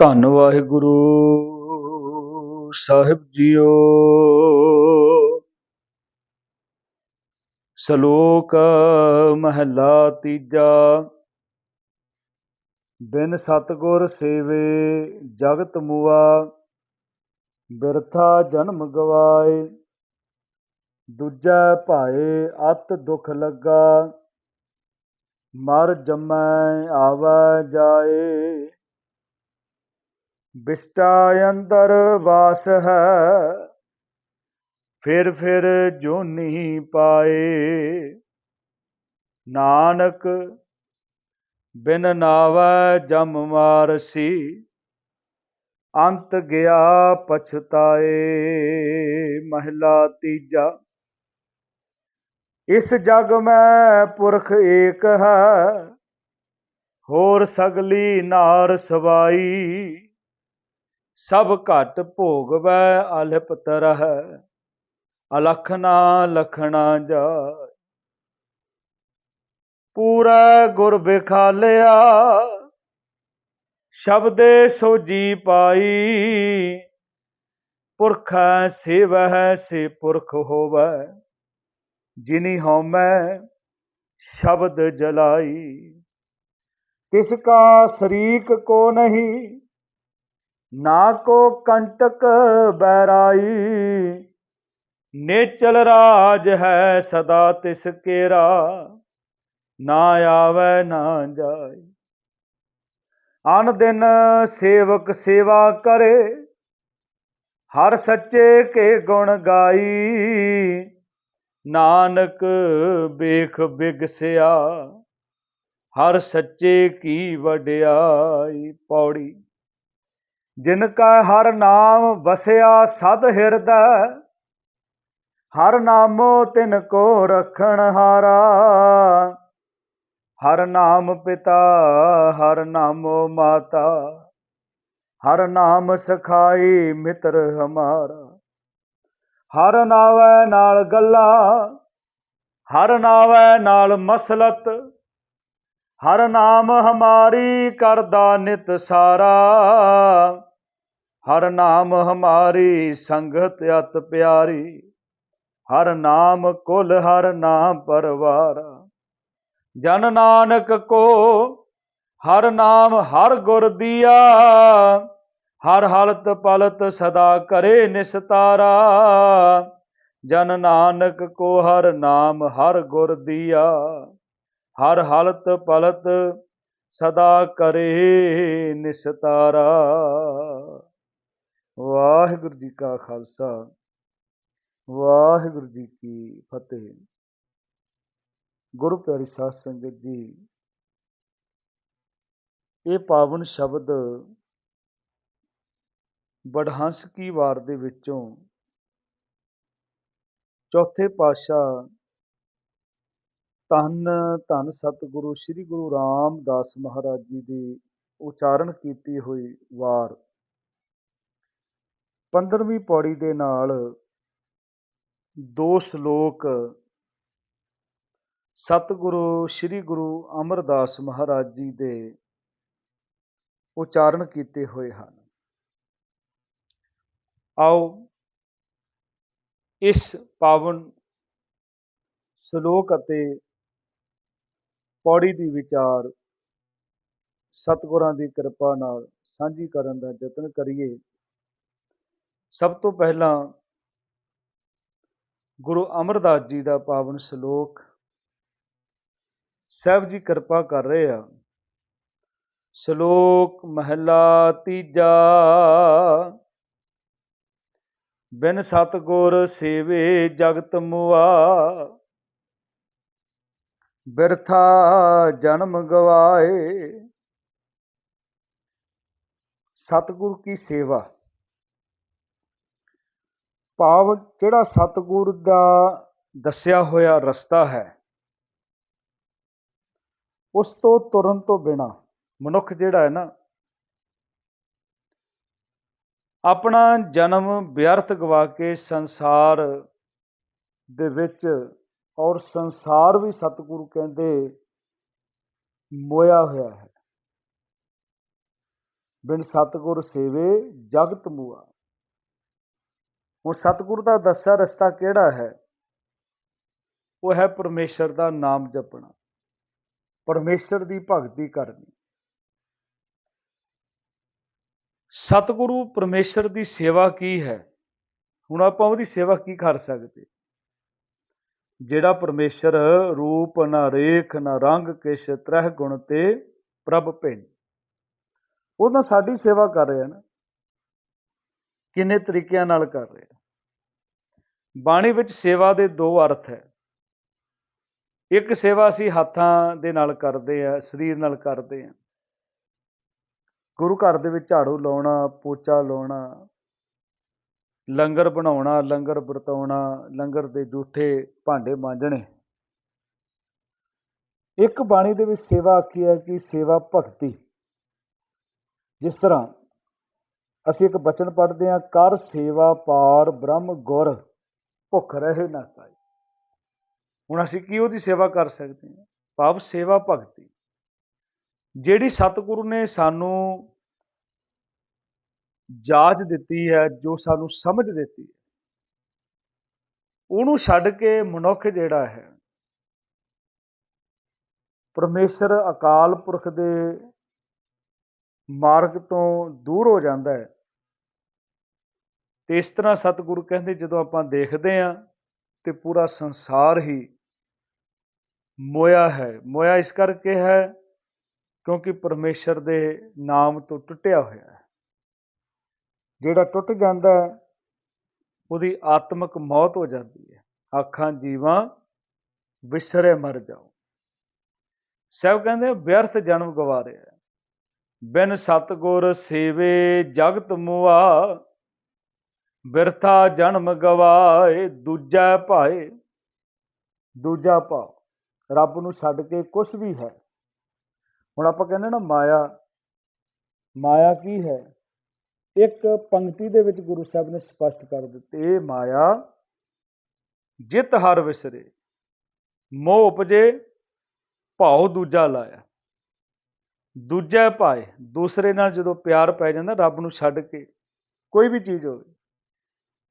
ਧੰਨ ਵਾਹਿਗੁਰੂ। ਸਾਹਿਬ ਜੀਓ। ਸ਼ਲੋਕ ਮਹਲਾ ਤੀਜਾ। ਬਿਨ ਸਤਗੁਰ ਸੇਵੇ ਜਗਤ ਮੁਆ, ਬਿਰਥਾ ਜਨਮ ਗਵਾਏ। ਦੂਜਾ ਭਾਏ ਅਤ ਦੁਖ ਲੱਗਾ, ਮਰ ਜਮੈ ਆਵਾ ਜਾਏ। ਬਿਸਟਾ ਅੰਦਰ ਵਾਸ ਹੈ, ਫਿਰ ਫਿਰ ਜੋਨੀ ਪਾਏ। ਨਾਨਕ ਬਿਨ ਨਾਵੈ ਜਮ ਮਾਰਸੀ, ਅੰਤ ਗਿਆ ਪਛਤਾਏ। ਮਹਿਲਾ ਤੀਜਾ, ਇਸ ਜਗ ਮੈਂ ਪੁਰਖ ਏਕ ਹੈ, ਹੋਰ ਸਗਲੀ ਨਾਰ ਸਵਾਈ। ਸਭ ਘਟ ਭੋਗਵੈ ਅਲਪ ਤਰਹ ਅਲਖਣਾ ਲਖਣਾ ਜਾ ਪੂਰਾ ਗੁਰ ਬਿਖਾਲਿਆ ਸ਼ਬਦੇ ਸੋਜੀ ਪਾਈ। ਪੁਰਖ ਸੇਵਹਿ ਸੇ ਪੁਰਖ ਹੋਵੈ, ਜਿਨੀ ਹਉਮੈ ਸ਼ਬਦ ਜਲਾਈ। ਤਿਸ ਕਾ ਸ਼ਰੀਕ ਕੋ ਨਹੀਂ ਨਾ ਕੋ ਕੰਟਕ ਬੈਰਾਈ ਨੇਚਲ ਰਾਜ ਹੈ ਸਦਾ ਤਿਸ ਕੇਰਾ, ਨਾ ਆਵੈ ਨਾ ਜਾਏ। ਅਨ ਦਿਨ ਸੇਵਕ ਸੇਵਾ ਕਰੇ, ਹਰ ਸੱਚੇ ਕੇ ਗੁਣ ਗਾਈ। ਨਾਨਕ ਬੇਖ ਬਿਗਸਿਆ, ਹਰ ਸੱਚੇ ਕੀ ਵਡਿਆਈ ਪੌੜੀ। ਜਿਨ ਕਾ ਹਰ ਨਾਮ ਵਸਿਆ ਸਦ ਹਿਰਦੈ, ਹਰ ਨਾਮੋ ਤਿਨ ਕੋ ਰਖਣ ਹਾਰਾ। ਹਰ ਨਾਮ ਪਿਤਾ, ਹਰ ਨਾਮੋ ਮਾਤਾ, ਹਰ ਨਾਮ ਸਖਾਈ ਮਿੱਤਰ ਹਮਾਰਾ। ਹਰ ਨਾਵੈ ਨਾਲ ਗੱਲਾਂ, ਹਰ ਨਾਵੈ ਨਾਲ ਮਸਲਤ, ਹਰ ਨਾਮ ਹਮਾਰੀ ਕਰਦਾ ਨਿਤ ਸਾਰਾ। ਹਰ ਨਾਮ ਹਮਾਰੀ, ਸੰਗਤ ਅਤ ਪਿਆਰੀ। ਹਰ ਨਾਮ ਕੁਲ, ਹਰ ਨਾਮ ਪਰਵਾਰਾ। ਜਨ ਨਾਨਕ ਕੋ, ਹਰ ਨਾਮ ਹਰ ਗੁਰ ਦੀਆ। ਹਰ ਹਲਤ ਪਲਤ ਸਦਾ ਕਰੇ ਨਿਸਤਾਰਾ। ਜਨ ਨਾਨਕ ਕੋ, ਹਰ ਨਾਮ ਹਰ ਗੁਰ ਦੀਆ। ਹਰ ਹਲਤ ਪਲਤ ਸਦਾ ਕਰੇ ਨਿਸਤਾਰਾ। ਵਾਹਿਗੁਰੂ ਜੀ ਕਾ ਖਾਲਸਾ, ਵਾਹਿਗੁਰੂ ਜੀ ਕੀ ਫਤਿਹ। ਗੁਰੂ ਪਿਆਰੀ ਸਾਧ ਸੰਗਤ ਜੀ, ਇਹ ਪਾਵਨ ਸ਼ਬਦ ਬੜਹੰਸ ਕੀ ਵਾਰ ਦੇ ਵਿੱਚੋਂ ਚੌਥੇ ਪਾਤਸ਼ਾਹ ਧੰਨ ਧੰਨ ਸਤਿਗੁਰੂ, ਸ੍ਰੀ ਗੁਰੂ ਰਾਮਦਾਸ ਮਹਾਰਾਜ ਜੀ ਦੀ ਉਚਾਰਨ ਕੀਤੀ ਹੋਈ ਵਾਰ। 15ਵੀਂ ਪੌੜੀ ਦੇ ਨਾਲ ਦੋ ਸ਼ਲੋਕ ਸਤਿਗੁਰੂ, ਸ੍ਰੀ ਗੁਰੂ ਅਮਰਦਾਸ ਮਹਾਰਾਜ ਜੀ ਦੇ ਉਚਾਰਨ ਕੀਤੇ ਹੋਏ ਹਨ। ਆਓ ਇਸ ਪਾਵਨ ਸ਼ਲੋਕ ਅਤੇ ਪੌੜੀ ਦੀ ਵਿਚਾਰ ਸਤਿਗੁਰਾਂ ਦੀ ਕਿਰਪਾ ਨਾਲ ਸਾਂਝੀ ਕਰਨ ਦਾ ਯਤਨ ਕਰੀਏ। ਸਭ ਤੋਂ ਪਹਿਲਾਂ ਗੁਰੂ ਅਮਰਦਾਸ ਜੀ ਦਾ ਪਾਵਨ ਸ਼ਲੋਕ, ਸਹਿਬ ਜੀ ਕਿਰਪਾ ਕਰ ਰਹੇ ਆ। ਸ਼ਲੋਕ ਮਹਲਾ ਤੀਜਾ, ਬਿਨ ਸਤਗੁਰ ਸੇਵੇ ਜਗਤ ਮੁਆ, ਬਿਰਥਾ ਜਨਮ ਗਵਾਏ। ਸਤਗੁਰ ਕੀ ਸੇਵਾ। ਭਾਵ ਜਿਹੜਾ ਸਤਗੁਰ ਦਾ ਦੱਸਿਆ ਹੋਇਆ ਰਸਤਾ ਹੈ, ਉਸ ਤੋਂ ਤੁਰਨ ਤੋਂ ਬਿਨਾ ਮਨੁੱਖ ਜਿਹੜਾ ਹੈ ਨਾ, ਆਪਣਾ ਜਨਮ ਵਿਅਰਥ ਗਵਾ ਕੇ ਸੰਸਾਰ ਦੇ ਵਿੱਚ ਔਰ ਸੰਸਾਰ ਵੀ ਸਤਿਗੁਰੂ ਕਹਿੰਦੇ ਮੋਇਆ ਹੋਇਆ ਹੈ। ਬਿਨ ਸਤਿਗੁਰ ਸੇਵੇ ਜਗਤ ਮੂਆ। ਹੁਣ ਸਤਗੁਰ ਦਾ ਦੱਸਿਆ ਰਸਤਾ ਕਿਹੜਾ ਹੈ? ਉਹ ਹੈ ਪਰਮੇਸ਼ਰ ਦਾ ਨਾਮ ਜਪਣਾ। ਪਰਮੇਸ਼ਰ ਦੀ ਭਗਤੀ ਕਰਨੀ। ਸਤਿਗੁਰੂ ਪਰਮੇਸ਼ਰ ਦੀ ਸੇਵਾ ਕੀ ਹੈ? ਹੁਣ ਆਪਾਂ ਉਹਦੀ ਸੇਵਾ ਕੀ ਕਰ ਸਕਦੇ? ਜਿਹੜਾ ਪਰਮੇਸ਼ਰ ਰੂਪ ਨਾ ਰੇਖ ਨਾ ਰੰਗ ਕਿਛ ਤ੍ਰਹਿ ਗੁਣ ਤੇ ਪ੍ਰਭ ਭਿੰਨ। ਉਹ ਤਾਂ ਸਾਡੀ ਸੇਵਾ ਕਰ ਰਿਹਾ ਨਾ। ਕਿੰਨੇ ਤਰੀਕਿਆਂ ਨਾਲ ਕਰ ਰਹੇ ਬਾਣੀ ਵਿੱਚ ਸੇਵਾ ਦੇ ਦੋ ਅਰਥ ਹੈ। ਇੱਕ ਸੇਵਾ ਅਸੀਂ ਹੱਥਾਂ ਦੇ ਨਾਲ ਕਰਦੇ ਆ, ਸਰੀਰ ਨਾਲ ਕਰਦੇ ਆ। ਗੁਰੂ ਘਰ ਦੇ ਵਿੱਚ ਝਾੜੂ ਲਾਉਣਾ, ਪੋਚਾ ਲਾਉਣਾ, ਲੰਗਰ ਬਣਾਉਣਾ, ਲੰਗਰ ਵਰਤਾਉਣਾ, ਲੰਗਰ ਦੇ ਜੂਠੇ ਭਾਂਡੇ ਮਾਂਜਣੇ। ਇੱਕ ਬਾਣੀ ਦੇ ਵਿੱਚ ਸੇਵਾ ਆਖੀ ਹੈ ਕਿ ਸੇਵਾ ਭਗਤੀ। ਜਿਸ ਤਰ੍ਹਾਂ ਅਸੀਂ ਇੱਕ ਬਚਨ ਪੜ੍ਹਦੇ ਹਾਂ, ਕਰ ਸੇਵਾ ਪਾਰ ਬ੍ਰਹਮ ਗੁਰ, ਭੁੱਖ ਰਹੇ ਨਾ ਪਾਈ ਹੁਣ ਅਸੀਂ ਕੀ ਉਹਦੀ ਸੇਵਾ ਕਰ ਸਕਦੇ ਹਾਂ? ਭਾਵ ਸੇਵਾ ਭਗਤੀ। ਜਿਹੜੀ ਸਤਿਗੁਰੂ ਨੇ ਸਾਨੂੰ ਜਾਚ ਦਿੱਤੀ ਹੈ, ਜੋ ਸਾਨੂੰ ਸਮਝ ਦਿੱਤੀ ਹੈ, ਉਹਨੂੰ ਛੱਡ ਕੇ ਮਨੁੱਖ ਜਿਹੜਾ ਹੈ, ਪਰਮੇਸ਼ਰ ਅਕਾਲ ਪੁਰਖ ਦੇ ਮਾਰਗ ਤੋਂ ਦੂਰ ਹੋ ਜਾਂਦਾ ਹੈ। ਤੇ ਇਸ ਤਰ੍ਹਾਂ ਸਤਿਗੁਰੂ ਕਹਿੰਦੇ ਜਦੋਂ ਆਪਾਂ ਦੇਖਦੇ ਆਂ ਤੇ ਪੂਰਾ ਸੰਸਾਰ ਹੀ ਮੋਇਆ ਹੈ। ਮੋਇਆ ਇਸ ਕਰਕੇ ਹੈ ਕਿਉਂਕਿ ਪਰਮੇਸ਼ਰ ਦੇ ਨਾਮ ਤੋਂ ਟੁੱਟਿਆ ਹੋਇਆ ਹੈ। ਜਿਹੜਾ ਟੁੱਟ ਜਾਂਦਾ ਉਹਦੀ ਆਤਮਿਕ ਮੌਤ ਹੋ ਜਾਂਦੀ ਹੈ। ਆਖਾਂ ਜੀਵਾਂ ਵਿਸਰੇ ਮਰ ਜਾਓ। ਸਭ ਕਹਿੰਦੇ ਵਿਅਰਥ ਜਨਮ ਗਵਾ ਰਿਹਾ ਬਿਨ ਸਤਗੁਰ ਸੇਵੇ ਜਗਤ ਮੁਆ ਬਿਰਥਾ ਜਨਮ ਗਵਾਏ, ਦੂਜਾ ਭਾਏ। ਦੂਜਾ ਭਾ ਰੱਬ ਨੂੰ ਛੱਡ ਕੇ ਕੁਝ ਵੀ ਹੈ। ਹੁਣ ਆਪਾਂ ਕਹਿੰਦੇ ਨਾ ਮਾਇਆ ਮਾਇਆ ਕੀ ਹੈ? ਇੱਕ ਪੰਕਤੀ ਦੇ ਵਿੱਚ ਗੁਰੂ ਸਾਹਿਬ ਨੇ ਸਪਸ਼ਟ ਕਰ ਦਿੱਤੇ, ਇਹ ਮਾਇਆ ਜਿਤ ਹਰ ਵਿਸਰੇ, ਮੋਹ ਉਪਜੇ, ਭਾਉ ਦੂਜਾ ਲਾਇਆ। ਦੂਜਾ ਭਾਏ, ਦੂਸਰੇ ਨਾਲ ਜਦੋਂ ਪਿਆਰ ਪੈ ਜਾਂਦਾ, ਰੱਬ ਨੂੰ ਛੱਡ ਕੇ ਕੋਈ ਵੀ ਚੀਜ਼ ਹੋਵੇ।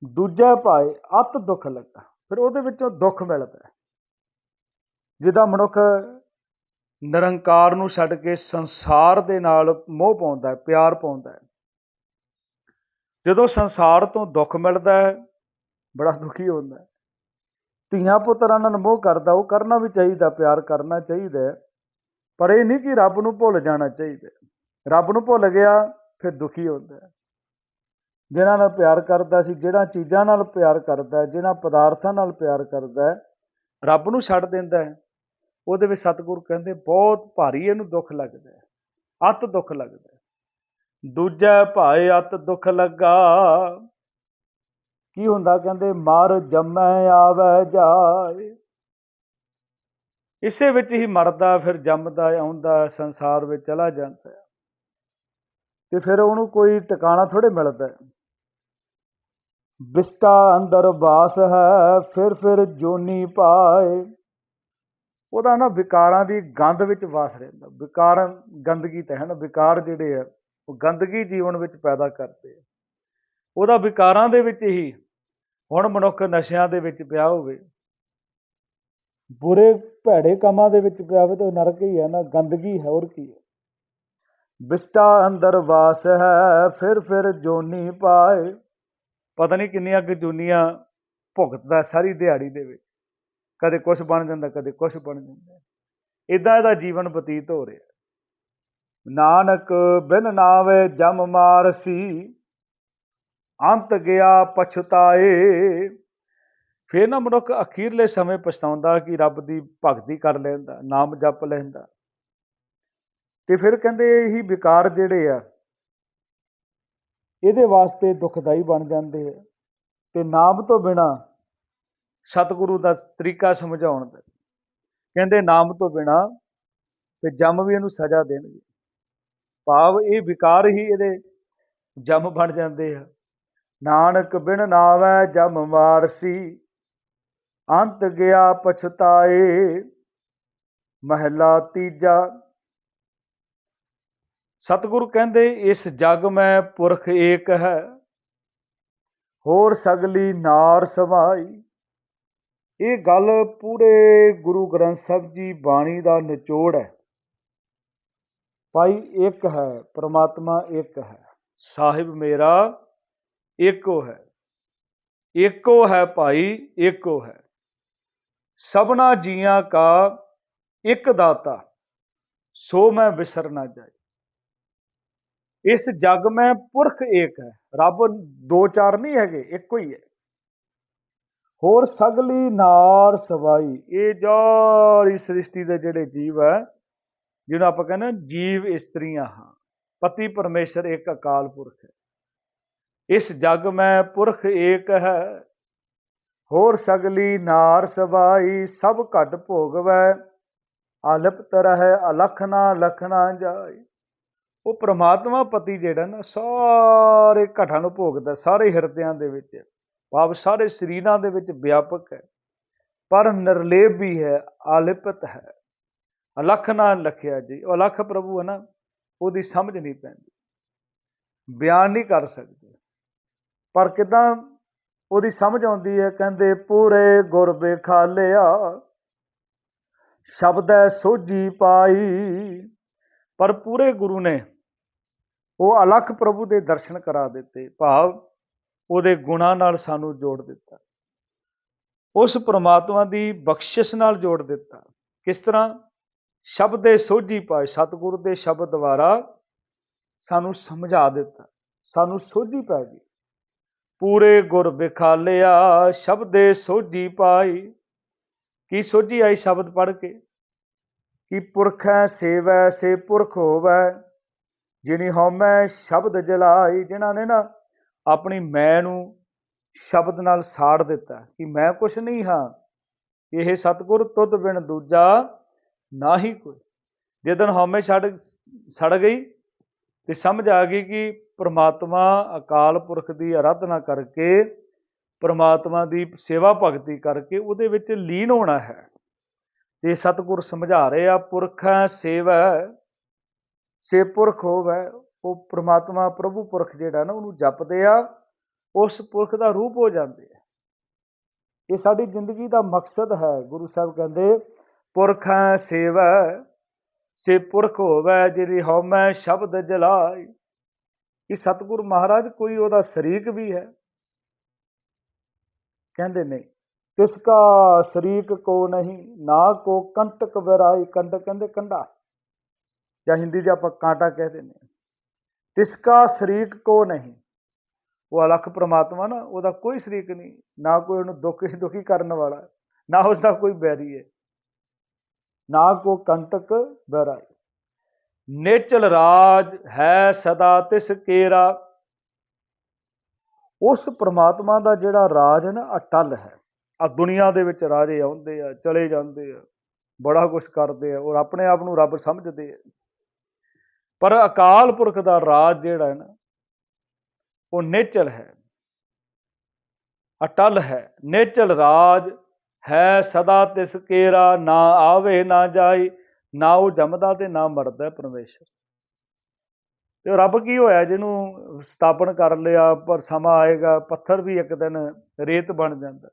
ਦੂਜਾ ਭਾਏ ਅਤ ਦੁੱਖ ਲੱਗਾ। ਫਿਰ ਉਹਦੇ ਵਿੱਚੋਂ ਦੁੱਖ ਮਿਲਦਾ ਹੈ। ਜਿਹਦਾ ਮਨੁੱਖ ਨਿਰੰਕਾਰ ਨੂੰ ਛੱਡ ਕੇ ਸੰਸਾਰ ਦੇ ਨਾਲ ਮੋਹ ਪਾਉਂਦਾ ਹੈ, ਪਿਆਰ ਪਾਉਂਦਾ ਹੈ। ਜਦੋਂ ਸੰਸਾਰ ਤੋਂ ਦੁੱਖ ਮਿਲਦਾ ਹੈ, ਬੜਾ ਦੁਖੀ ਹੁੰਦਾ ਹੈ। ਧੀਆਂ ਪੁੱਤਰਾਂ ਨਾਲ ਮੋਹ ਕਰਦਾ, ਉਹ ਕਰਨਾ ਵੀ ਚਾਹੀਦਾ, ਪਿਆਰ ਕਰਨਾ ਚਾਹੀਦਾ ਪਰ ਇਹ ਨਹੀਂ ਕਿ ਰੱਬ ਨੂੰ ਭੁੱਲ ਜਾਣਾ ਚਾਹੀਦਾ ਰੱਬ ਨੂੰ ਭੁੱਲ ਗਿਆ, ਫਿਰ ਦੁਖੀ ਹੁੰਦਾ ਹੈ। ਜਿਨ੍ਹਾਂ ਨਾਲ ਪਿਆਰ ਕਰਦਾ ਸੀ, ਜਿਹੜਾ ਚੀਜ਼ਾਂ ਨਾਲ ਪਿਆਰ ਕਰਦਾ ਹੈ ਜਿਨ੍ਹਾਂ ਪਦਾਰਥਾਂ ਨਾਲ ਪਿਆਰ ਕਰਦਾ ਹੈ, ਰੱਬ ਨੂੰ ਛੱਡ ਦਿੰਦਾ ਹੈ। ਉਹਦੇ ਵਿੱਚ ਸਤਿਗੁਰ ਕਹਿੰਦੇ, ਬਹੁਤ ਭਾਰੀ ਇਹਨੂੰ ਦੁੱਖ ਲੱਗਦਾ ਹੈ, ਅਤ ਦੁੱਖ ਲੱਗਦਾ ਹੈ। ਦੂਜਾ ਭਾਏ ਅਤ ਦੁੱਖ ਲੱਗਾ, ਕੀ ਹੁੰਦਾ ਕਹਿੰਦੇ, ਮਰ ਜੰਮੈ ਆਵੇ ਜਾਏ। ਇਸੇ ਵਿੱਚ ਹੀ ਮਰਦਾ, ਫਿਰ ਜੰਮਦਾ, ਆਉਂਦਾ, ਸੰਸਾਰ ਵਿੱਚ ਚਲਾ ਜਾਂਦਾ ਤੇ ਫਿਰ ਉਹਨੂੰ ਕੋਈ ਟਿਕਾਣਾ ਥੋੜੇ ਮਿਲਦਾ ਬਿਸਤਾ ਅੰਦਰ ਬਾਸ ਹੈ, ਫਿਰ ਫਿਰ ਜੋਨੀ ਪਾਏ। ਉਹਦਾ ਨਾ ਵਿਕਾਰਾਂ ਦੀ ਗੰਧ ਵਿੱਚ ਵਾਸ ਰਹਿੰਦਾ। ਵਿਕਾਰ ਗੰਦਗੀ ਤਾਂ ਹੈ ਨਾ, ਵਿਕਾਰ ਜਿਹੜੇ ਆ, ਉਹ ਗੰਦਗੀ ਜੀਵਨ ਵਿੱਚ ਪੈਦਾ ਕਰਦੇ ਆ। ਉਹਦਾ ਵਿਕਾਰਾਂ ਦੇ ਵਿੱਚ ਹੀ ਹੁਣ ਮਨੁੱਖ ਨਸ਼ਿਆਂ ਦੇ ਵਿੱਚ ਪਿਆ ਹੋਵੇ। ਬੁਰੇ ਭੈੜੇ ਕੰਮਾਂ ਦੇ ਵਿੱਚ ਪਿਆ ਹੋਵੇ ਤਾਂ ਨਰਕ ਹੀ ਹੈ ਨਾ, ਗੰਦਗੀ ਹੈ, ਹੋਰ ਕੀ ਹੈ। ਬਿਸਟਾ ਅੰਦਰ ਵਾਸ ਹੈ, ਫਿਰ ਫਿਰ ਜੋਨੀ ਪਾਏ। ਪਤਾ ਨਹੀਂ ਕਿੰਨੀਆਂ ਕਿ ਜੁਨੀਆਂ ਭੁਗਤਦਾ ਸਾਰੀ ਦਿਹਾੜੀ ਦੇ ਵਿੱਚ। ਕਦੇ ਕੁਝ ਬਣ ਜਾਂਦਾ, ਕਦੇ ਕੁਝ ਬਣ ਜਾਂਦਾ। ਇਦਾਂ ਇਹਦਾ ਜੀਵਨ ਬਤੀਤ ਹੋ ਰਿਹਾ। ਨਾਨਕ ਬਿਨ ਨਾਵੇ ਜਮ ਮਾਰਸੀ, ਅੰਤ ਗਿਆ ਪਛਤਾਏ। ਫੇਰ ਨਾ ਮਨੁੱਖ ਅਖੀਰਲੇ ਸਮੇਂ ਪਛਤਾਉਂਦਾ ਕਿ ਰੱਬ ਦੀ ਭਗਤੀ ਕਰ ਲੈਂਦਾ, ਨਾਮ ਜਪ ਲੈਂਦਾ। ਤੇ ਫਿਰ ਕਹਿੰਦੇ ਇਹੀ ਵਿਕਾਰ ਜਿਹੜੇ ਆ ਇਹਦੇ ਵਾਸਤੇ ਦੁਖਦਾਈ ਬਣ ਜਾਂਦੇ ਆ। ਤੇ ਨਾਮ ਤੋਂ ਬਿਨਾ ਸਤਿਗੁਰੂ ਦਾ ਤਰੀਕਾ ਸਮਝਾਉਣ ਦਾ। ਕਹਿੰਦੇ ਨਾਮ ਤੋਂ ਬਿਨਾ ਤੇ ਜਮ ਵੀ ਇਹਨੂੰ ਸਜ਼ਾ ਦੇਣਗੇ। ਭਾਵ ਇਹ ਵਿਕਾਰ ਹੀ ਇਹਦੇ ਜਮ ਬਣ ਜਾਂਦੇ ਆ। ਨਾਨਕ ਬਿਨ ਨਾਵੈ ਜਮ ਮਾਰਸੀ ਅੰਤ ਗਿਆ ਪਛਤਾਏ, ਮਹਿਲਾ ਤੀਜਾ ਸਤਿਗੁਰੂ ਕਹਿੰਦੇ, ਇਸ ਜਗ ਮੈਂ ਪੁਰਖ ਏਕ ਹੈ, ਹੋਰ ਸਗਲੀ ਨਾਰ ਸਮਾਈ। ਇਹ ਗੱਲ ਪੂਰੇ ਗੁਰੂ ਗ੍ਰੰਥ ਸਾਹਿਬ ਜੀ ਬਾਣੀ ਦਾ ਨਿਚੋੜ ਹੈ। ਭਾਈ ਇੱਕ ਹੈ, ਪ੍ਰਮਾਤਮਾ ਇੱਕ ਹੈ। ਸਾਹਿਬ ਮੇਰਾ ਏਕੋ ਹੈ। ਇੱਕੋ ਹੈ ਭਾਈ ਏਕੋ ਹੈ। ਸਭਨਾ ਜੀਆਂ ਕਾ ਇੱਕ ਦਾਤਾ, ਸੋ ਮੈਂ ਵਿਸਰ ਨਾ ਜਾਏ। ਇਸ ਜਗ ਮੈਂ ਪੁਰਖ ਏਕ ਹੈ। ਰੱਬ ਦੋ ਚਾਰ ਨਹੀਂ ਹੈਗੇ, ਇੱਕੋ ਹੀ ਹੈ। ਹੋਰ ਸਗਲੀ ਨਾਰ ਸਵਾਈ। ਇਹ ਜਾਰੀ ਸ੍ਰਿਸ਼ਟੀ ਦੇ ਜਿਹੜੇ ਜੀਵ ਹੈ, ਜਿਹਨੂੰ ਆਪਾਂ ਕਹਿੰਦੇ ਜੀਵ ਇਸਤਰੀਆਂ ਹਾਂ। ਪਤੀ ਪਰਮੇਸ਼ਰ ਇੱਕ ਅਕਾਲ ਪੁਰਖ ਹੈ। ਇਸ ਜਗ ਮੈਂ ਪੁਰਖ ਏਕ ਹੈ। ਹੋਰ ਸਗਲੀ ਨਾਰ ਸਵਾਈ, ਸਭ ਘਟ ਭੋਗਵੈ। ਆਲਪਤ ਰਹਿ ਅਲਖਨਾ ਲਖਨਾ ਜਾਈ ਉਹ ਪ੍ਰਮਾਤਮਾ ਪਤੀ ਜਿਹੜਾ ਨਾ, ਸਾਰੇ ਘਟਾਂ ਨੂੰ ਭੋਗਦਾ, ਸਾਰੇ ਹਿਰਦਿਆਂ ਦੇ ਵਿੱਚ। ਭਾਵ ਸਾਰੇ ਸਰੀਰਾਂ ਦੇ ਵਿੱਚ ਵਿਆਪਕ ਹੈ। ਪਰ ਨਿਰਲੇਪ ਵੀ ਹੈ ਆਲਿਪਤ ਹੈ। ਅਲਖ ਨਾਲ ਲਖਿਆ ਜੀ, ਉਹ ਅਲਖ ਪ੍ਰਭੂ ਹੈ ਨਾ, ਉਹਦੀ ਸਮਝ ਨਹੀਂ ਪੈਂਦੀ। ਬਿਆਨ ਨਹੀਂ ਕਰ ਸਕਦੇ। ਪਰ ਕਿਦਾਂ ਉਹਦੀ ਸਮਝ ਆਉਂਦੀ ਹੈ, ਕਹਿੰਦੇ, ਪੂਰੇ ਗੁਰ ਬੇਖਾਲਿਆ ਸ਼ਬਦੈ ਸੋਝੀ ਪਾਈ। ਪਰ ਪੂਰੇ ਗੁਰੂ ਨੇ ਉਹ ਅਲਖ ਪ੍ਰਭੂ ਦੇ ਦਰਸ਼ਨ ਕਰਾ ਦਿੱਤੇ, ਭਾਵ ਉਹਦੇ ਗੁਣਾਂ ਨਾਲ ਸਾਨੂੰ ਜੋੜ ਦਿੱਤਾ। ਉਸ ਪ੍ਰਮਾਤਮਾ ਦੀ ਬਖਸ਼ਿਸ਼ ਨਾਲ ਜੋੜ ਦਿੱਤਾ। ਕਿਸ ਤਰ੍ਹਾਂ? ਸ਼ਬਦ ਦੇ ਸੋਝੀ ਪਾਏ, ਸਤਿਗੁਰੂ ਦੇ ਸ਼ਬਦ ਦੁਆਰਾ ਸਾਨੂੰ ਸਮਝਾ ਦਿੱਤਾ। ਸਾਨੂੰ ਸੋਝੀ ਪੈ ਗਈ। ਪੂਰੇ ਗੁਰ ਵਿਖਾਲਿਆ, ਸ਼ਬਦ ਸੋਝੀ ਪਾਈ। ਕੀ ਸੋਝੀ ਆਈ ਸ਼ਬਦ ਪੜ੍ਹ ਕੇ? ਕਿ ਪੁਰਖੈ ਸੇਵੈ, ਸੇ ਪੁਰਖ ਹੋਵੈ। ਜਿਨੀ ਹਉਮੈ ਸ਼ਬਦ ਜਲਾਈ, ਜਿਨ੍ਹਾਂ ਨੇ ਨਾ ਆਪਣੀ ਮੈਂ ਨੂੰ ਸ਼ਬਦ ਨਾਲ ਸਾੜ ਦਿੱਤਾ ਕਿ ਮੈਂ ਕੁਛ ਨਹੀਂ ਹਾਂ। ਇਹ ਸਤਗੁਰ ਤੁਧ ਬਿਨ ਦੂਜਾ ਨਾ ਹੀ ਕੋਈ ਜਦੋਂ ਹਉਮੈ ਛੱਡ, ਸੜ ਗਈ ਤੇ ਸਮਝ ਆ ਗਈ ਕਿ ਪ੍ਰਮਾਤਮਾ ਅਕਾਲ ਪੁਰਖ ਦੀ ਆਰਾਧਨਾ ਕਰਕੇ, ਪ੍ਰਮਾਤਮਾ ਦੀ ਸੇਵਾ ਭਗਤੀ ਕਰਕੇ ਉਹਦੇ ਵਿੱਚ ਲੀਨ ਹੋਣਾ ਹੈ। ਤੇ ਸਤਗੁਰ ਸਮਝਾ ਰਹੇ ਆ ਪੁਰਖਾਂ ਸੇਵਾ ਸੇ ਪੁਰਖ ਹੋਵੇ, ਉਹ ਪ੍ਰਮਾਤਮਾ ਪ੍ਰਭੂ ਪੁਰਖ ਜਿਹੜਾ ਨਾ, ਉਹਨੂੰ ਜਪਦੇ ਆ, ਉਸ ਪੁਰਖ ਦਾ ਰੂਪ ਹੋ ਜਾਂਦੇ ਆ। ਇਹ ਸਾਡੀ ਜ਼ਿੰਦਗੀ ਦਾ ਮਕਸਦ ਹੈ, ਗੁਰੂ ਸਾਹਿਬ ਕਹਿੰਦੇ, ਪੁਰਖਾਂ ਸੇਵਾ, ਸੇ ਪੁਰਖ ਹੋਵੇ ਜਿਹੜੀ ਹਉਮੈ ਸ਼ਬਦ ਜਲਾਈ ਇਹ ਸਤਿਗੁਰ ਮਹਾਰਾਜ ਕੋਈ ਉਹਦਾ ਸ਼ਰੀਕ ਵੀ ਹੈ। ਕਹਿੰਦੇ ਨਹੀਂ ਤਿਸ ਕਾ ਸ਼ਰੀਕ ਕੋ ਨਹੀਂ, ਨਾ ਕੋ ਕੰਟਕ ਵਿਰਾਈ ਕੰਡ ਕਹਿੰਦੇ ਕੰਡਾ। ਜਾਂ ਹਿੰਦੀ 'ਚ ਆਪਾਂ ਕਾਂਟਾ ਕਹਿ ਦਿੰਦੇ ਤਿਸ ਕਾ ਸ਼ਰੀਕ ਕੋ ਨਹੀਂ। ਉਹ ਅਲੱਖ ਪ੍ਰਮਾਤਮਾ ਨਾ, ਉਹਦਾ ਕੋਈ ਸ਼ਰੀਕ ਨਹੀਂ, ਨਾ ਕੋਈ ਉਹਨੂੰ ਦੁੱਖ ਦੁਖੀ ਕਰਨ ਵਾਲਾ, ਨਾ ਉਸ ਦਾ ਕੋਈ ਬੈਰੀ ਹੈ। ਨਾ ਕੋ ਕੰਟਕ ਬੈਰਾ ਨੇਚਲ ਰਾਜ ਹੈ ਸਦਾ ਤਿਸ ਕੇਰਾ। ਉਸ ਪ੍ਰਮਾਤਮਾ ਦਾ ਜਿਹੜਾ ਰਾਜ ਹੈ ਨਾ ਅਟਲ ਹੈ। ਆ ਦੁਨੀਆ ਦੇ ਵਿੱਚ ਰਾਜੇ ਆਉਂਦੇ ਆ, ਚਲੇ ਜਾਂਦੇ ਆ, ਬੜਾ ਕੁਝ ਕਰਦੇ ਆ ਔਰ ਆਪਣੇ ਆਪ ਨੂੰ ਰੱਬ ਸਮਝਦੇ ਆ। ਪਰ ਅਕਾਲ ਪੁਰਖ ਦਾ ਰਾਜ ਜਿਹੜਾ ਹੈ ਨਾ, ਉਹ ਨੇਚਲ ਹੈ। ਅਟਲ ਹੈ। ਨੇਚਲ ਰਾਜ ਹੈ ਸਦਾ ਤਿਸ ਕੇਰਾ ਨਾ ਆਵੇ, ਨਾ ਜਾਈ, ਨਾ ਉਹ ਜੰਮਦਾ ਤੇ ਨਾ ਮਰਦਾ ਪਰਮੇਸ਼ਰ। ਤੇ ਰੱਬ ਕੀ ਹੋਇਆ? ਜਿਹਨੂੰ ਸਥਾਪਨ ਕਰ ਲਿਆ, ਪਰ ਸਮਾਂ ਆਏਗਾ, ਪੱਥਰ ਵੀ ਇੱਕ ਦਿਨ ਰੇਤ ਬਣ ਜਾਂਦਾ।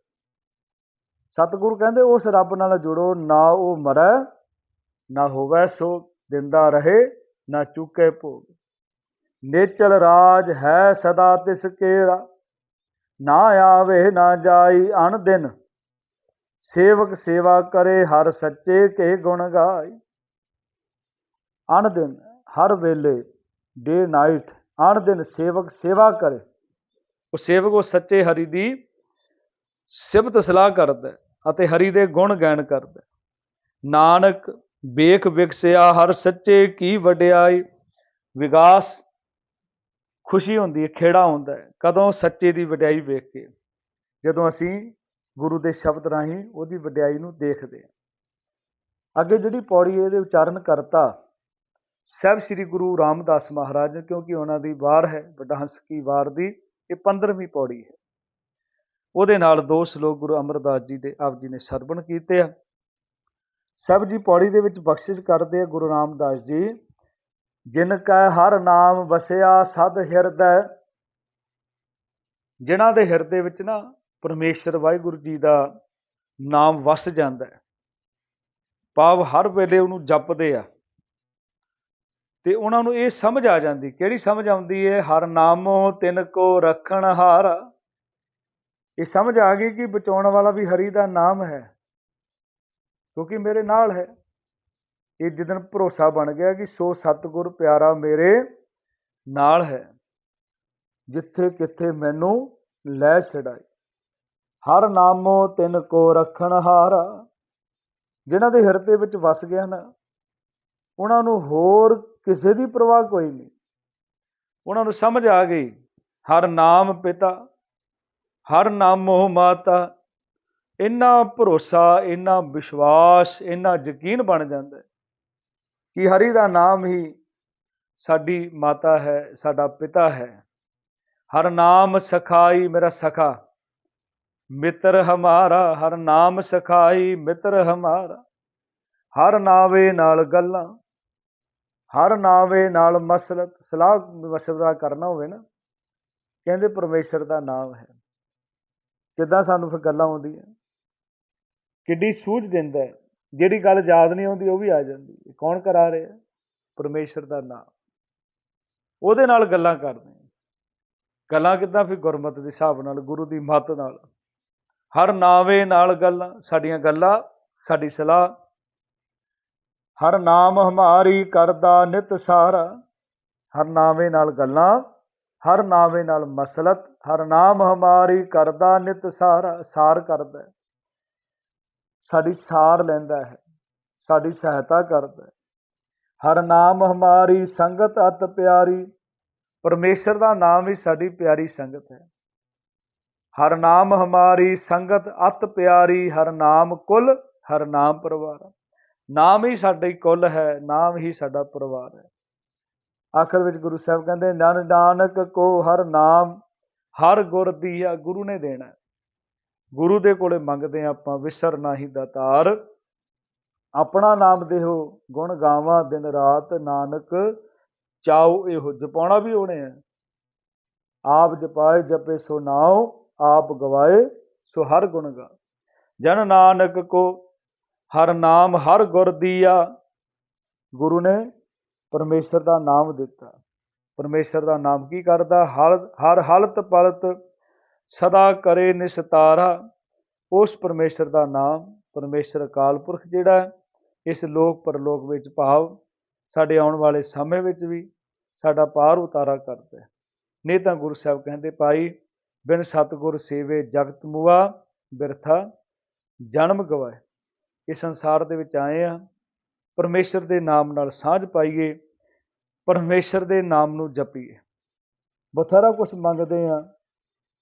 ਸਤਿਗੁਰੂ ਕਹਿੰਦੇ, ਉਸ ਰੱਬ ਨਾਲ ਜੁੜੋ, ਨਾ ਉਹ ਮਰੈ, ਨਾ ਹੋਵੇ ਸੋ, ਦਿੰਦਾ ਰਹੇ ਨਾ ਚੁੱਕੇ ਭੋਗ। ਨੇਚਲ ਰਾਜ ਹੈ ਸਦਾ ਤਿਸ ਕੇਰਾ। ਨਾ ਆਵੇ, ਨਾ ਜਾਈ ਅਣ ਦਿਨ। ਸੇਵਕ ਸੇਵਾ ਕਰੇ, ਹਰ ਸੱਚੇ ਕੇ ਗੁਣ ਗਾਈ। ਅਣ ਦਿਨ, ਹਰ ਵੇਲੇ ਡੇ ਨਾਈਟ ਅਣ ਦਿਨ ਸੇਵਕ ਸੇਵਾ ਕਰੇ। ਉਹ ਸੇਵਕ, ਉਹ ਸੱਚੇ ਹਰੀ ਦੀ ਸਿਫਤ ਸਲਾਹ ਕਰਦਾ ਅਤੇ ਹਰੀ ਦੇ ਗੁਣ ਗਾਇਨ ਕਰਦਾ ਨਾਨਕ ਵੇਖ ਵਿਕਸਿਆ ਹਰ ਸੱਚੇ ਕੀ ਵਡਿਆਈ। ਵਿਗਾਸ ਖੁਸ਼ੀ ਹੁੰਦੀ ਹੈ, ਖੇੜਾ ਹੁੰਦਾ ਹੈ। ਕਦੋਂ ਸੱਚੇ ਦੀ ਵਡਿਆਈ ਵੇਖ ਕੇ? ਜਦੋਂ ਅਸੀਂ ਗੁਰੂ ਦੇ ਸ਼ਬਦ ਰਾਹੀਂ ਉਹਦੀ ਵਡਿਆਈ ਨੂੰ ਦੇਖਦੇ ਹਾਂ। ਅੱਗੇ ਜਿਹੜੀ ਪੌੜੀ ਇਹਦੇ ਉਚਾਰਨ ਕਰਤਾ। ਸਹਿਬ ਸ੍ਰੀ ਗੁਰੂ ਰਾਮਦਾਸ ਮਹਾਰਾਜ, ਕਿਉਂਕਿ ਉਹਨਾਂ ਦੀ ਵਾਰ ਹੈ ਵੱਡਾ ਹੰਸ ਕੀ ਵਾਰ ਦੀ, ਇਹ 15ਵੀਂ ਪੌੜੀ ਹੈ। ਉਹਦੇ ਨਾਲ ਦੋ ਸ਼ਲੋਕ ਗੁਰੂ ਅਮਰਦਾਸ ਜੀ ਦੇ ਆਪ ਜੀ ਨੇ ਸਰਵਣ ਕੀਤੇ ਆ। ਸਭ ਜੀ ਪੌੜੀ ਦੇ ਵਿੱਚ ਬਖਸ਼ਿਸ਼ ਕਰਦੇ ਆ ਗੁਰੂ ਰਾਮਦਾਸ ਜੀ, ਜਿਨ ਕੈ ਹਰ ਨਾਮ ਵਸਿਆ ਸਦ ਹਿਰਦੈ। ਜਿਨ੍ਹਾਂ ਦੇ ਹਿਰਦੇ ਵਿੱਚ ਨਾ ਪਰਮੇਸ਼ਰ ਵਾਹਿਗੁਰੂ ਜੀ ਦਾ ਨਾਮ ਵਸ ਜਾਂਦਾ ਹੈ। ਭਾਵ ਹਰ ਵੇਲੇ ਉਹਨੂੰ ਜਪਦੇ ਆ। ਤੇ ਉਹਨਾਂ ਨੂੰ ਇਹ ਸਮਝ ਆ ਜਾਂਦੀ, ਕਿਹੜੀ ਸਮਝ ਆਉਂਦੀ ਹੈ ਹਰ ਨਾਮੋ ਤਿਨ ਕੋ ਰੱਖਣ ਹਾਰ। ਇਹ ਸਮਝ ਆ ਗਈ ਕਿ ਬਚਾਉਣ ਵਾਲਾ ਵੀ ਹਰੀ ਦਾ ਨਾਮ ਹੈ। ਕਿਉਂਕਿ ਮੇਰੇ ਨਾਲ ਹੈ। ਇਹ ਜਿੱਦਨ ਭਰੋਸਾ ਬਣ ਗਿਆ ਕਿ ਸੋ ਸਤਿਗੁਰ ਪਿਆਰਾ ਮੇਰੇ ਨਾਲ ਹੈ, ਜਿੱਥੇ ਕਿੱਥੇ ਮੈਨੂੰ ਲੈ ਛਡਾਈ ਹਰ ਨਾਮੋ ਤਿਨ ਕੋ ਰੱਖਣ ਹਾਰਾ, ਜਿਨ੍ਹਾਂ ਦੇ ਹਿਰਦੇ ਵਿੱਚ ਵਸ ਗਿਆ ਨਾ ਉਹਨਾਂ ਨੂੰ ਹੋਰ ਕਿਸੇ ਦੀ ਪਰਵਾਹ ਕੋਈ ਨਹੀਂ। ਉਹਨਾਂ ਨੂੰ ਸਮਝ ਆ ਗਈ, ਹਰ ਨਾਮ ਪਿਤਾ, ਹਰ ਨਾਮੋ ਮਾਤਾ ਇੰਨਾ ਭਰੋਸਾ, ਇੰਨਾ ਵਿਸ਼ਵਾਸ, ਇੰਨਾ ਯਕੀਨ ਬਣ ਜਾਂਦਾ ਹੈ ਕਿ ਹਰੀ ਦਾ ਨਾਮ ਹੀ ਸਾਡੀ ਮਾਤਾ ਹੈ, ਸਾਡਾ ਪਿਤਾ ਹੈ। ਹਰ ਨਾਮ ਸਖਾਈ ਮੇਰਾ ਸਖਾ, ਮਿੱਤਰ ਹਮਾਰਾ, ਹਰ ਨਾਮ ਸਖਾਈ ਮਿੱਤਰ ਹਮਾਰਾ। ਹਰ ਨਾਵੇ ਨਾਲ ਗੱਲਾਂ, ਹਰ ਨਾਵੇ ਨਾਲ ਮਸਲਤ, ਸਲਾਹ ਮਸ਼ਵਰਾ ਕਰਨਾ ਹੋਵੇ ਨਾ, ਕਹਿੰਦੇ ਪਰਮੇਸ਼ਰ ਦਾ ਨਾਮ ਹੈ। ਕਿੱਦਾਂ ਸਾਨੂੰ ਫਿਰ ਗੱਲਾਂ ਆਉਂਦੀਆਂ? ਕਿੱਡੀ ਸੂਝ ਦਿੰਦਾ ਜਿਹੜੀ ਗੱਲ ਯਾਦ ਨਹੀਂ ਆਉਂਦੀ, ਉਹ ਵੀ ਆ ਜਾਂਦੀ ਕੌਣ ਕਰਾ ਰਿਹਾ ਪਰਮੇਸ਼ਰ ਦਾ ਨਾਮ। ਉਹਦੇ ਨਾਲ ਗੱਲਾਂ ਕਰਦੇ ਗੱਲਾਂ ਕਿੱਦਾਂ? ਫਿਰ ਗੁਰਮਤ ਦੇ ਹਿਸਾਬ ਨਾਲ, ਗੁਰੂ ਦੀ ਮੱਤ ਨਾਲ। ਹਰ ਨਾਵੇ ਨਾਲ ਗੱਲਾਂ, ਸਾਡੀਆਂ ਗੱਲਾਂ, ਸਾਡੀ ਸਲਾਹ। ਹਰ ਨਾਮ ਹਮਾਰੀ ਕਰਦਾ ਨਿਤ ਸਾਰਾ। ਹਰ ਨਾਵੇਂ ਨਾਲ ਗੱਲਾਂ, ਹਰ ਨਾਵੇਂ ਨਾਲ ਮਸਲਤ। ਹਰ ਨਾਮ ਹਮਾਰੀ ਕਰਦਾ ਨਿਤ ਸਾਰਾ। ਸਾਰ ਕਰਦਾ ਸਾਡੀ ਸਾਰ ਲੈਂਦਾ ਹੈ, ਸਾਡੀ ਸਹਾਇਤਾ ਕਰਦਾ ਹੈ। ਹਰ ਨਾਮ ਹਮਾਰੀ ਸੰਗਤ ਅਤ ਪਿਆਰੀ, ਪਰਮੇਸ਼ਰ ਦਾ ਨਾਮ ਹੀ ਸਾਡੀ ਪਿਆਰੀ ਸੰਗਤ ਹੈ। ਹਰ ਨਾਮ ਹਮਾਰੀ ਸੰਗਤ ਅਤ ਪਿਆਰੀ, ਹਰ ਨਾਮ ਕੁਲ, ਹਰ ਨਾਮ ਪਰਿਵਾਰ। ਨਾਮ ਹੀ ਸਾਡੀ ਕੁੱਲ ਹੈ, ਨਾਮ ਹੀ ਸਾਡਾ ਪਰਿਵਾਰ ਹੈ। ਆਖਰ ਵਿੱਚ ਗੁਰੂ ਸਾਹਿਬ ਕਹਿੰਦੇ, ਨਨ ਨਾਨਕ ਕੋ ਹਰ ਨਾਮ, ਹਰ ਗੁਰ ਦੀਆ ਗੁਰੂ ਨੇ ਦੇਣਾ ਗੁਰੂ ਦੇ ਕੋਲੇ ਮੰਗਦੇ ਹਾਂ ਆਪਾਂ, ਵਿਸਰ ਨਾਹੀ ਦਾਤਾਰ ਆਪਣਾ ਨਾਮ ਦੇਹੋ, ਗੁਣ ਗਾਵਾਂ ਦਿਨ ਰਾਤ, ਨਾਨਕ ਚਾਉ ਇਹੋ, ਜਪਾਉਣਾ ਵੀ ਉਹਨੇ ਹੈ। ਆਪ ਜਪਾਏ, ਜਪੇ ਸੋ ਨਾਉ, ਆਪ ਗਵਾਏ ਸੋ ਹਰ ਗੁਣ ਗਾ। ਜਨ ਨਾਨਕ ਕੋ ਹਰ ਨਾਮ, ਹਰ ਗੁਰ ਦੀਆ। ਗੁਰੂ ਨੇ ਪਰਮੇਸ਼ਰ ਦਾ ਨਾਮ ਦਿੱਤਾ। ਪਰਮੇਸ਼ਰ ਦਾ ਨਾਮ ਕੀ ਕਰਦਾ? ਹਰ ਹਰ ਹਲਤ ਪਲਤ ਸਦਾ ਕਰੇ ਨਿਸਤਾਰਾ ਉਸ ਪਰਮੇਸ਼ਰ ਦਾ ਨਾਮ ਪਰਮੇਸ਼ਰ ਅਕਾਲ ਪੁਰਖ ਜਿਹੜਾ ਹੈ, ਇਸ ਲੋਕ ਪਰਲੋਕ ਵਿੱਚ ਭਾਵ ਸਾਡੇ ਆਉਣ ਵਾਲੇ ਸਮੇਂ ਵਿੱਚ ਵੀ ਸਾਡਾ ਪਾਰ ਉਤਾਰਾ ਕਰਦਾ ਹੈ ਨਹੀਂ ਤਾਂ ਗੁਰੂ ਸਾਹਿਬ ਕਹਿੰਦੇ ਭਾਈ ਬਿਨ ਸਤਿਗੁਰ ਸੇਵੇ ਜਗਤ ਮੁਆ ਬਿਰਥਾ ਜਨਮ ਗਵਾਏ। ਇਸ ਸੰਸਾਰ ਦੇ ਵਿੱਚ ਆਏ ਆ ਪਰਮੇਸ਼ਰ ਦੇ ਨਾਮ ਨਾਲ ਸਾਂਝ ਪਾਈਏ ਪਰਮੇਸ਼ਰ ਦੇ ਨਾਮ ਨੂੰ ਜਪੀਏ। ਬਥੇਰਾ ਕੁਝ ਮੰਗਦੇ ਆ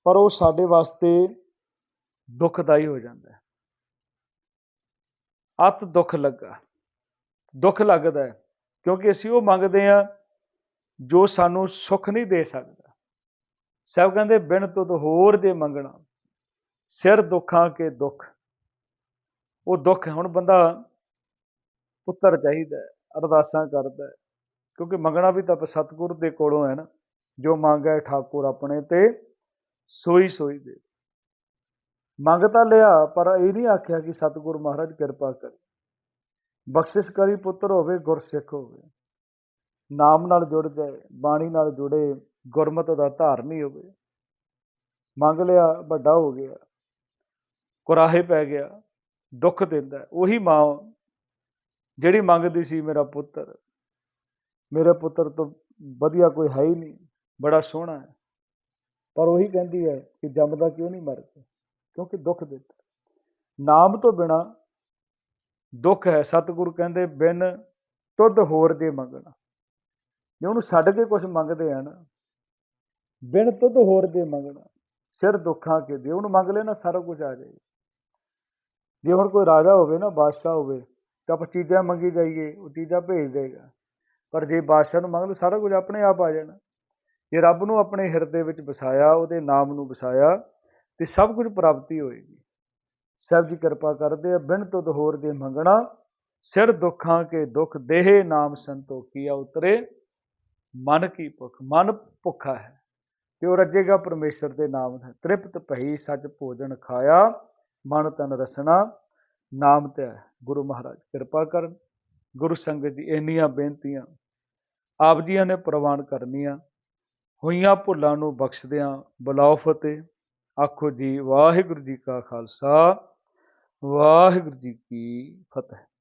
ਪਰ ਉਹ ਸਾਡੇ ਵਾਸਤੇ ਦੁਖਦਾਈ ਹੋ ਜਾਂਦਾ ਹੈ। ਅਤ ਦੁੱਖ ਲੱਗਾ। ਦੁੱਖ ਲੱਗਦਾ ਹੈ ਕਿਉਂਕਿ ਅਸੀਂ ਉਹ ਮੰਗਦੇ ਆ ਜੋ ਸਾਨੂੰ ਸੁੱਖ ਨਹੀਂ ਦੇ ਸਕਦਾ। ਸਭ ਕਹਿੰਦੇ ਬਿਨ ਤੁਧ ਹੋਰ ਜੇ ਮੰਗਣਾ। ਸਿਰ ਦੁੱਖਾਂ ਕੇ ਦੁੱਖ। ਉਹ ਦੁੱਖ ਹੁਣ ਬੰਦਾ ਪੁੱਤਰ ਚਾਹੀਦਾ ਅਰਦਾਸਾਂ ਕਰਦਾ ਕਿਉਂਕਿ ਮੰਗਣਾ ਵੀ ਤਾਂ ਸਤਿਗੁਰ ਦੇ ਕੋਲੋਂ ਹੈ ਨਾ। ਜੋ ਮੰਗੈ ਠਾਕੁਰ ਆਪਣੇ ਤੇ ਸੋਈ ਸੋਈ ਦੇ। ਮੰਗ ਤਾਂ ਲਿਆ, ਪਰ ਇਹ ਨਹੀਂ ਆਖਿਆ ਕਿ ਸਤਿਗੁਰ ਮਹਾਰਾਜ ਕਿਰਪਾ ਕਰੇ। ਬਖਸ਼ਿਸ਼ ਕਰੀ ਪੁੱਤਰ ਹੋਵੇ, ਗੁਰਸਿੱਖ ਹੋਵੇ। ਨਾਮ ਨਾਲ ਜੁੜ ਜਾਏ, ਬਾਣੀ ਨਾਲ ਜੁੜੇ, ਗੁਰਮਤ ਦਾ ਧਾਰਨੀ ਹੋਵੇ। ਮੰਗ ਲਿਆ, ਵੱਡਾ ਹੋ ਗਿਆ। ਕੁਰਾਹੇ ਪੈ ਗਿਆ, ਦੁੱਖ ਦਿੰਦਾ ਉਹੀ ਮਾਂ ਜਿਹੜੀ ਮੰਗਦੀ ਸੀ, ਮੇਰਾ ਪੁੱਤਰ। ਮੇਰੇ ਪੁੱਤਰ ਤੋਂ ਵਧੀਆ ਕੋਈ ਹੈ ਹੀ ਨਹੀਂ। ਬੜਾ ਸੋਹਣਾ ਹੈ। ਪਰ ਉਹੀ ਕਹਿੰਦੀ ਹੈ ਕਿ ਜੰਮਦਾ ਕਿਉਂ ਨਹੀਂ ਮਰਦਾ ਕਿਉਂਕਿ ਦੁੱਖ ਦਿੱਤਾ। ਨਾਮ ਤੋਂ ਬਿਨਾ ਦੁੱਖ ਹੈ। ਸਤਿਗੁਰੂ ਕਹਿੰਦੇ, ਬਿਨ ਤੁਧ ਹੋਰ ਦੇ ਮੰਗਣਾ। ਜੇ ਉਹਨੂੰ ਛੱਡ ਕੇ ਕੁਝ ਮੰਗਦੇ ਆ ਨਾ, ਬਿਨ ਤੁਧ ਹੋਰ ਦੇ ਮੰਗਣਾ, ਸਿਰ ਦੁੱਖਾਂ ਕੇ ਦੇ। ਉਹਨੂੰ ਮੰਗ ਲੈਣਾ, ਸਾਰਾ ਕੁਝ ਆ ਜਾਏ ਜੇ ਹੁਣ ਕੋਈ ਰਾਜਾ ਹੋਵੇ ਨਾ, ਬਾਦਸ਼ਾਹ ਹੋਵੇ, ਤਾਂ ਆਪਾਂ ਚੀਜ਼ਾਂ ਮੰਗੀ ਜਾਈਏ, ਉਹ ਚੀਜ਼ਾਂ ਭੇਜ ਦੇਗਾ। ਪਰ ਜੇ ਬਾਦਸ਼ਾਹ ਨੂੰ ਮੰਗ ਲਓ, ਸਾਰਾ ਕੁਝ ਆਪਣੇ ਆਪ ਆ ਜਾਣਾ। ਜੇ ਰੱਬ ਨੂੰ ਆਪਣੇ ਹਿਰਦੇ ਵਿੱਚ ਵਸਾਇਆ, ਉਹਦੇ ਨਾਮ ਨੂੰ ਵਸਾਇਆ, ਤੇ ਸਭ ਕੁਝ ਪ੍ਰਾਪਤੀ ਹੋਏਗੀ। ਸਭ ਜੀ ਕਿਰਪਾ ਕਰਦੇ ਆ, ਬਿਨ ਤੁਧ ਹੋਰ ਦੇ ਮੰਗਣਾ, ਸਿਰ ਦੁੱਖਾਂ ਕੇ ਦੁੱਖ ਦੇਹ ਨਾਮ ਸੰਤੋਖੀਆ ਉਤਰੇ। ਮਨ ਕੀ ਭੁੱਖ, ਮਨ ਭੁੱਖਾ ਹੈ ਤੇ ਉਹ ਰੱਜੇਗਾ ਪਰਮੇਸ਼ਰ ਦੇ ਨਾਮ ਦਾ ਤ੍ਰਿਪਤ ਭਈ ਸੱਚ ਭੋਜਨ ਖਾਇਆ, ਮਨ ਤਨ ਰਸਨਾ ਨਾਮ ਤੇ ਗੁਰੂ ਮਹਾਰਾਜ, ਕਿਰਪਾ ਕਰਨ। ਗੁਰੂ ਸੰਗਤ ਦੀ ਇੰਨੀਆਂ ਬੇਨਤੀਆਂ ਆਪ ਜੀਆਂ ਨੇ ਪ੍ਰਵਾਨ ਕਰਨੀਆਂ। ਹੋਈਆਂ ਭੁੱਲਾਂ ਨੂੰ ਬਖਸ਼ਦਿਆਂ ਬੁਲਾਓ ਫਤਿਹ। ਆਖੋ ਜੀ, ਵਾਹਿਗੁਰੂ ਜੀ ਕਾ ਖਾਲਸਾ, ਵਾਹਿਗੁਰੂ ਜੀ ਕੀ ਫਤਿਹ।